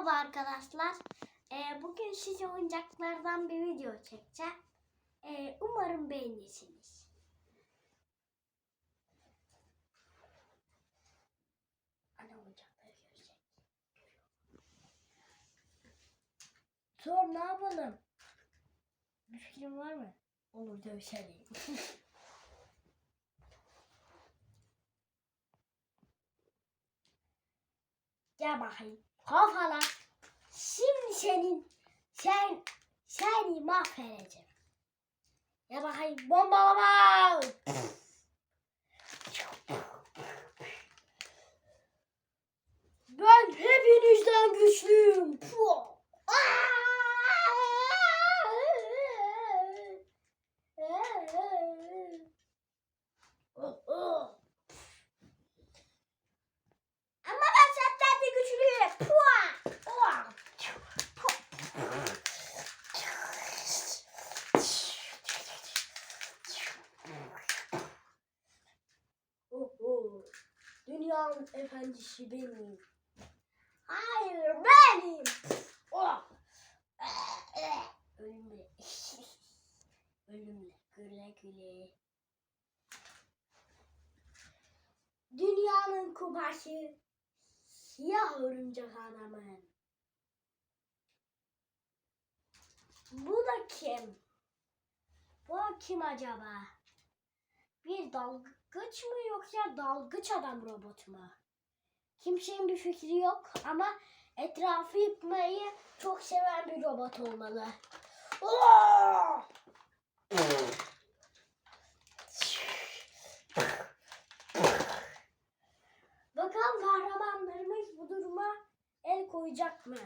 Merhaba arkadaşlar. Ee, bugün size oyuncaklardan bir video çekeceğim. Ee, umarım beğenirsiniz. Ana oyuncakları görecek. Sor ne yapalım? Bir fikrin var mı? Olur dövüşelim. Gel bakayım. Kafala. Şimdi senin sen seni mahvedeceğim. Gel bakayım bombalama. Dünyanın efendisi benim. Hayır benim. Oh. Ölümle. Ölümle. Güle güle. Dünyanın kupası. Siyah örümcek adamın. Bu da kim? Bu kim acaba? Bir dalgıç mı yoksa dalgıç adam robot mu? Kimsenin bir fikri yok ama etrafı yıkmayı çok seven bir robot olmalı. Bakalım kahramanlarımız bu duruma el koyacak mı?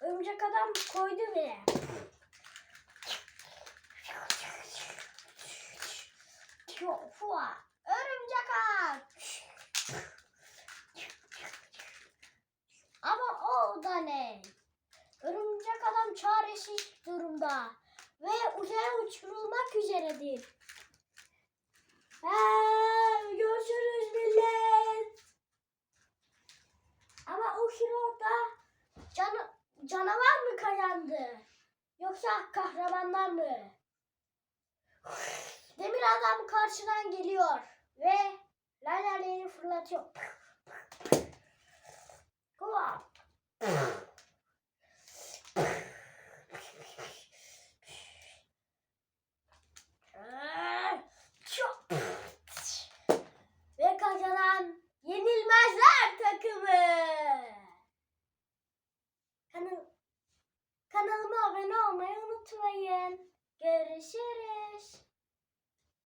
Örümcek adam koydu bile. Fua. Örümcek ağ. Ama o da ne? Örümcek adam çaresiz durumda ve uzaya uçurulmak üzeredir. Ha, görüşürüz millet. Ama o şiroda can, canavar mı kazandı? Yoksa kahramanlar mı? Demir adam karşıdan geliyor ve lalerleri fırlatıyor. Çok. Ve kazanan yenilmezler takımı. Kanal, kanalıma abone olmayı unutmayın. Görüşürüz.